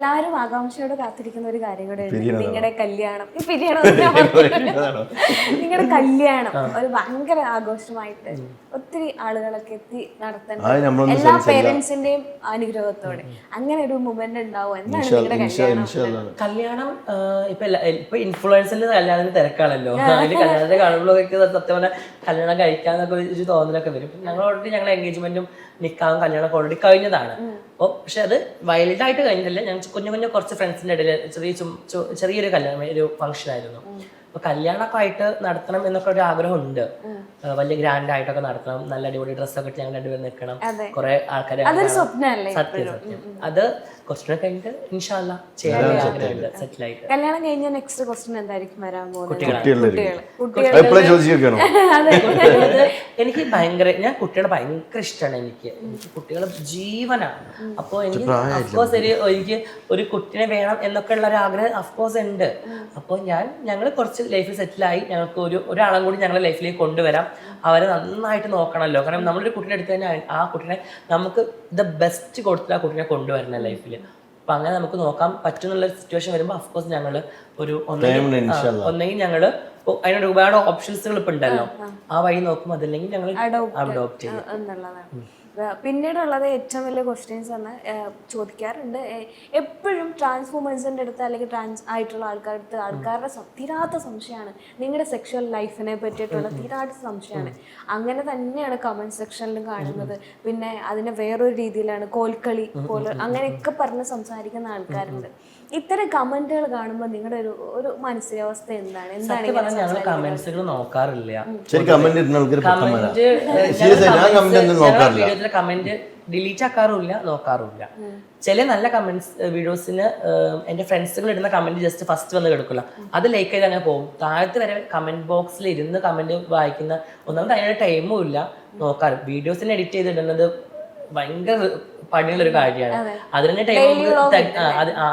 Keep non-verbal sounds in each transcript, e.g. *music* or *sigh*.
എല്ലാവരും ആകാംക്ഷയോട് കാത്തിരിക്കുന്ന ഒരു കാര്യം കൂടെ നിങ്ങളുടെ കല്യാണം. ഈ പിരിയണം നിങ്ങളുടെ കല്യാണം. ഒരു ഭയങ്കര ആഘോഷമായിട്ട് ഒത്തിരി ആളുകളൊക്കെ എത്തി നമ്മളൊന്നും എല്ലാ. പേരൻസിന്റെയും അനുഗ്രഹത്തോടെ. അങ്ങനെ ഒരു മൊമെന്റ് ഉണ്ടാവും. എന്താണ് നിങ്ങളുടെ കല്യാണം? കല്യാണം ഇപ്പൊ ഇപ്പൊ ഇൻഫ്ലുവൻസിന്റെ കല്യാണത്തിന് തിരക്കാണല്ലോ. കല്യാണത്തിന്റെ കാണുമ്പോഴൊക്കെ സത്യം പറഞ്ഞാൽ കല്യാണം കഴിക്കാന്നൊക്കെ ഒരു തോന്നലൊക്കെ വരും. ഞങ്ങൾ ഓൾറെഡി ഞങ്ങൾ എൻഗേജ്മെന്റും നിക്കാവും കല്യാണം ഓൾറെഡി കഴിഞ്ഞതാണ് അപ്പോൾ പക്ഷെ അത് വൈൽഡ് ആയിട്ട് കഴിഞ്ഞിട്ടില്ല ഞങ്ങൾ കുഞ്ഞു കുഞ്ഞു കുറച്ച് ഫ്രണ്ട്സിന്റെ ഇടയിൽ ചെറിയ ചെറിയൊരു കല്യാണം ഒരു ഫംഗ്ഷൻ ആയിരുന്നു. അപ്പൊ കല്യാണമൊക്കെ ആയിട്ട് നടത്തണം എന്നൊക്കെ ഒരു ആഗ്രഹം ഉണ്ട് വലിയ ഗ്രാൻഡ് ആയിട്ടൊക്കെ നടത്തണം. നല്ല അടിപൊളി ഡ്രസ്സൊക്കെ ഇട്ട് ഞങ്ങൾ രണ്ടുപേരും നിൽക്കണം. കുറെ ആൾക്കാരെ സത്യം സത്യം. അത് കുറച്ചുകൂടെ കഴിഞ്ഞിട്ട് ഇൻഷാല്ല ചെയ്യാൻ ആഗ്രഹമുണ്ട്. സെറ്റിൽ ആയിട്ട്. കല്യാണം കഴിഞ്ഞ നെക്സ്റ്റ് ക്വസ്റ്റ്യൻ എന്തായിരിക്കും വരാൻ പോകുന്നത്? കുട്ടികൾ *laughs* എനിക്ക് ഭയങ്കര ഞാൻ കുട്ടികളെ ഭയങ്കര ഇഷ്ടമാണ് എനിക്ക്. എനിക്ക് കുട്ടികളെ ജീവനാണ്. അപ്പോൾ എനിക്ക് അഫ്കോഴ്സ് ഒരു എനിക്ക് ഒരു കുട്ടിനെ വേണം എന്നൊക്കെ ഉള്ള ഒരു ആഗ്രഹം അഫ്കോഴ്സ് ഉണ്ട്. അപ്പോൾ ഞാൻ ഞങ്ങൾ കുറച്ച് ലൈഫിൽ സെറ്റിലായി ഞങ്ങൾക്ക് ഒരു ഒരാളും കൂടി ഞങ്ങളുടെ ലൈഫിലേക്ക് കൊണ്ടുവരാം. അവരെ നന്നായിട്ട് നോക്കണമല്ലോ. കാരണം നമ്മളൊരു കുട്ടീനെ എടുത്തു കഴിഞ്ഞാൽ ആ കുട്ടീനെ നമുക്ക് ദ ബെസ്റ്റ് കൊടുത്തിട്ട് ആ കുട്ടീനെ കൊണ്ടുവരണം ലൈഫിൽ അപ്പം അങ്ങനെ നമുക്ക് നോക്കാൻ പറ്റുന്നുള്ള സിറ്റുവേഷൻ വരുമ്പോൾ അഫ്കോഴ്സ് ഞങ്ങൾ ഒരു ഒന്നെങ്കിൽ ഒന്നെങ്കിൽ ഞങ്ങൾ അതിനൊരു ഒരുപാട് ഓപ്ഷൻസുകൾ ഇപ്പൊ ഉണ്ടല്ലോ. ആ വഴി നോക്കും അതല്ലെങ്കിൽ ഞങ്ങൾ അഡോപ്റ്റ് ചെയ്യും. പിന്നീടുള്ളത് ഏറ്റവും വലിയ ക്വസ്റ്റ്യൻസ് ആണ് ചോദിക്കാറുണ്ട്. എപ്പോഴും ട്രാൻസ്ഫോമേഴ്സിന്റെ അടുത്ത് അല്ലെങ്കിൽ ട്രാൻസ് ആയിട്ടുള്ള ആൾക്കാരുടെ അടുത്ത് ആൾക്കാരുടെ തീരാത്ത സംശയമാണ്. നിങ്ങളുടെ സെക്ഷൽ ലൈഫിനെ പറ്റിയിട്ടുള്ള തീരാത്ത സംശയമാണ്. അങ്ങനെ തന്നെയാണ് കമന്റ് സെക്ഷനിലും കാണുന്നത്. പിന്നെ അതിനെ വേറൊരു രീതിയിലാണ് കോൽക്കളി പോലെ അങ്ങനെയൊക്കെ പറഞ്ഞ് സംസാരിക്കുന്ന ആൾക്കാരുണ്ട്. ഇത്തരം കമന്റുകൾ കാണുമ്പോൾ നിങ്ങളുടെ ഒരു ഒരു മാനസികാവസ്ഥ എന്താണ്? എന്താണ് സത്യം പറഞ്ഞാൽ ഞങ്ങൾ കമന്റ്സുകൾ നോക്കാറില്ല. ശരി കമന്റ് കമന്റ് ഡിലീറ്റ് ആക്കാറുമില്ല നോക്കാറുമില്ല. ചില നല്ല കമന്റ്സ് വീഡിയോസിന് എന്റെ ഫ്രണ്ട്സുകൾ ഇടുന്ന കമന്റ് ജസ്റ്റ് ഫസ്റ്റ് വന്ന് കിടക്കില്ല അത് ലൈക്ക് ചെയ്ത് അങ്ങനെ പോകും. താഴത്ത് വരെ കമന്റ് ബോക്സിൽ ഇരുന്ന് കമന്റ് വായിക്കുന്ന ഒന്നാമത് അതിനുള്ള ടൈമും ഇല്ല നോക്കാറ്. വീഡിയോസിന് എഡിറ്റ് ചെയ്ത് ഇടുന്നത് ഭയങ്കര പണിയുള്ളൊരു കാര്യമാണ്. അതിന് ടൈം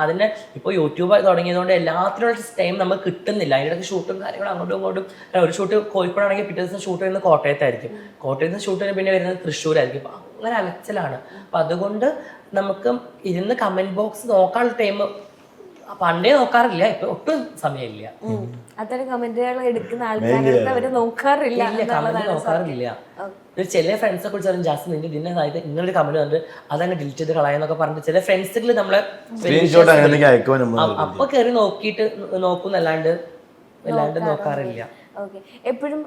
അതിന് ഇപ്പോൾ യൂട്യൂബ് തുടങ്ങിയതുകൊണ്ട് എല്ലാത്തിനുള്ള ടൈം നമുക്ക് കിട്ടുന്നില്ല. അതിനിടയ്ക്ക് ഷൂട്ടും കാര്യങ്ങളും അങ്ങോട്ടും ഇങ്ങോട്ടും. ഒരു ഷൂട്ട് കോഴിക്കോടാണെങ്കിൽ പിറ്റേ ദിവസം ഷൂട്ട് വരുന്നത് കോട്ടയത്തായിരിക്കും. കോട്ടയത്ത് നിന്ന് ഷൂട്ട് പിന്നെ വരുന്നത് തൃശ്ശൂരായിരിക്കും. അപ്പൊ അങ്ങനെ അലച്ചിലാണ് അപ്പൊ അതുകൊണ്ട് നമുക്ക് ഇരുന്ന് കമന്റ് ബോക്സ് നോക്കാനുള്ള ടൈം പണ്ടേ നോക്കാറില്ല ഇപ്പൊ ഒട്ടും സമയമില്ല. അത്തരം കമന്റുകൾ എടുക്കുന്ന ആൾക്കാരുടെ അവർ നോക്കാറില്ല നോക്കാറില്ല. ഒരു ചില ഫ്രണ്ട്സെ കുറിച്ച് പറയും ജാസ്തി നിന്റെ ഇതിന്റെ അതായത് ഇങ്ങനൊരു കമന്റ് വന്നിട്ട് അതങ്ങ് ഡിലീറ്റ് ചെയ്ത് കളയാന്നൊക്കെ പറഞ്ഞിട്ട് ചില ഫ്രണ്ട്സിൽ നമ്മളെ സ്ക്രീൻഷോട്ട് അങ്ങനെ അയക്കുവാൻ നമ്മൾ അ- അപ്പൊ കയറി നോക്കിയിട്ട് നോക്കുന്നല്ലാണ്ട് അല്ലാണ്ട് നോക്കാറില്ല. ഓക്കെ. എപ്പോഴും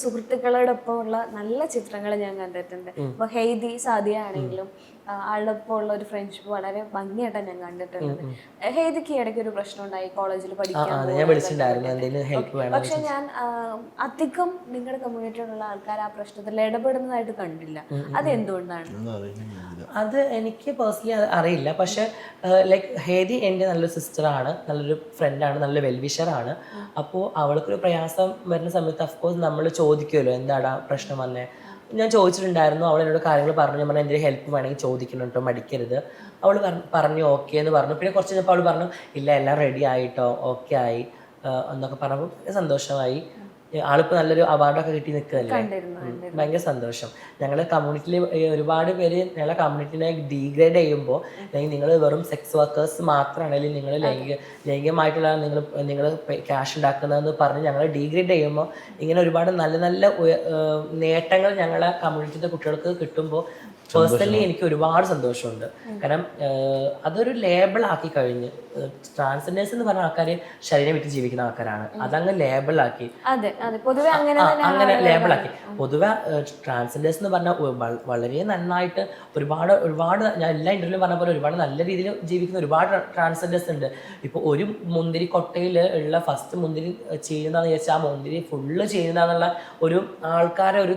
സുഹൃത്തുക്കളോടൊപ്പം ഉള്ള നല്ല ചിത്രങ്ങൾ ഞാൻ കണ്ടിട്ടുണ്ട്. ഇപ്പൊ ഹെയ്തി സാദിയ ആണെങ്കിലും ആ, ഉള്ള ഒരു ഫ്രണ്ട്ഷിപ്പ് വളരെ ഭംഗിയായിട്ടാണ് ഞാൻ കണ്ടിട്ടുള്ളത്. ഹേതിക്ക് ഇടയ്ക്ക് ഒരു പ്രശ്നം ഉണ്ടായി കോളേജിൽ പഠിക്കാൻ പക്ഷെ ഞാൻ അധികം നിങ്ങളുടെ കമ്മ്യൂണിറ്റിയിലുള്ള ആൾക്കാർ ആ പ്രശ്നത്തിൽ ഇടപെടുന്നതായിട്ട് കണ്ടില്ല. അത് എന്തുകൊണ്ടാണ് അത് എനിക്ക് പേഴ്സണലി അറിയില്ല. പക്ഷെ ലൈക്ക് ഹേദി എന്റെ നല്ലൊരു സിസ്റ്ററാണ് നല്ലൊരു ഫ്രണ്ടാണ് നല്ലൊരു വെൽവിഷറാണ് അപ്പോൾ അവൾക്കൊരു പ്രയാസം വരുന്ന സമയത്ത് അഫ്കോഴ്സ് നമ്മൾ ചോദിക്കുമല്ലോ എന്താടാ പ്രശ്നം വന്നേ? ഞാൻ ചോദിച്ചിട്ടുണ്ടായിരുന്നു. അവൾ എന്നോട് കാര്യങ്ങൾ പറഞ്ഞു. ഞാൻ പറഞ്ഞു എന്തെങ്കിലും ഹെൽപ്പ് വേണമെങ്കിൽ ചോദിക്കണം കേട്ടോ മടിക്കരുത്. അവൾ പറഞ്ഞു ഓക്കെ എന്ന് പറഞ്ഞു. പിന്നെ കുറച്ച് കഴിഞ്ഞപ്പോൾ അവൾ പറഞ്ഞു ഇല്ല എല്ലാം റെഡി ആയിട്ടോ? ഓക്കെ ആയി. എന്നൊക്കെ പറഞ്ഞപ്പോൾ സന്തോഷമായി. ആളിപ്പോൾ നല്ലൊരു അവാർഡൊക്കെ കിട്ടി നിൽക്കുകയല്ലേ. ഭയങ്കര സന്തോഷം. ഞങ്ങളുടെ കമ്മ്യൂണിറ്റിയിൽ ഒരുപാട് പേര് ഞങ്ങളുടെ കമ്മ്യൂണിറ്റിനെ ഡീഗ്രേഡ് ചെയ്യുമ്പോൾ അല്ലെങ്കിൽ നിങ്ങൾ വെറും സെക്സ് വർക്കേഴ്സ് മാത്രമാണ് അല്ലെങ്കിൽ നിങ്ങൾ ലൈംഗിക ലൈംഗികമായിട്ടുള്ള നിങ്ങൾ നിങ്ങൾ ക്യാഷ് ഉണ്ടാക്കുന്നതെന്ന് പറഞ്ഞ് ഞങ്ങളെ ഡീഗ്രേഡ് ചെയ്യുമ്പോൾ ഇങ്ങനെ ഒരുപാട് നല്ല നല്ല നേട്ടങ്ങൾ ഞങ്ങളെ കമ്മ്യൂണിറ്റിയിലെ കുട്ടികൾക്ക് കിട്ടുമ്പോൾ പേഴ്സണലി എനിക്ക് ഒരുപാട് സന്തോഷമുണ്ട്. കാരണം അതൊരു ലേബിൾ ആക്കി കഴിഞ്ഞ് ട്രാൻസ്ജെൻഡേഴ്സ് എന്ന് പറഞ്ഞ ആൾക്കാർ ശരീരം വിറ്റ് ജീവിക്കുന്ന ആൾക്കാരാണ്. അതങ്ങ് ലേബിൾ ആക്കി. അതെ അതെ. പൊതുവെ അങ്ങനെ ആ, തന്നെ അങ്ങനെ ലേബിളാക്കി പൊതുവെ ട്രാൻസ്ജെൻഡേഴ്സ് എന്ന് പറഞ്ഞാൽ വളരെ നന്നായിട്ട് ഒരുപാട് ഒരുപാട് ഞാൻ എല്ലാ ഇന്റർവ്യൂലും പറഞ്ഞ പോലെ ഒരുപാട് നല്ല രീതിയിൽ ജീവിക്കുന്ന ഒരുപാട് ട്രാൻസ്ജെൻഡേഴ്സ് ഉണ്ട്. ഇപ്പോൾ ഒരു മുന്തിരി കൊട്ടയിൽ ഉള്ള ഫസ്റ്റ് മുന്തിരി ചെയ്യുന്നതെന്ന് വെച്ചാൽ ആ മുന്തിരി ഫുള്ള് ചെയ്യുന്നതെന്നുള്ള ഒരു ആൾക്കാരെ ഒരു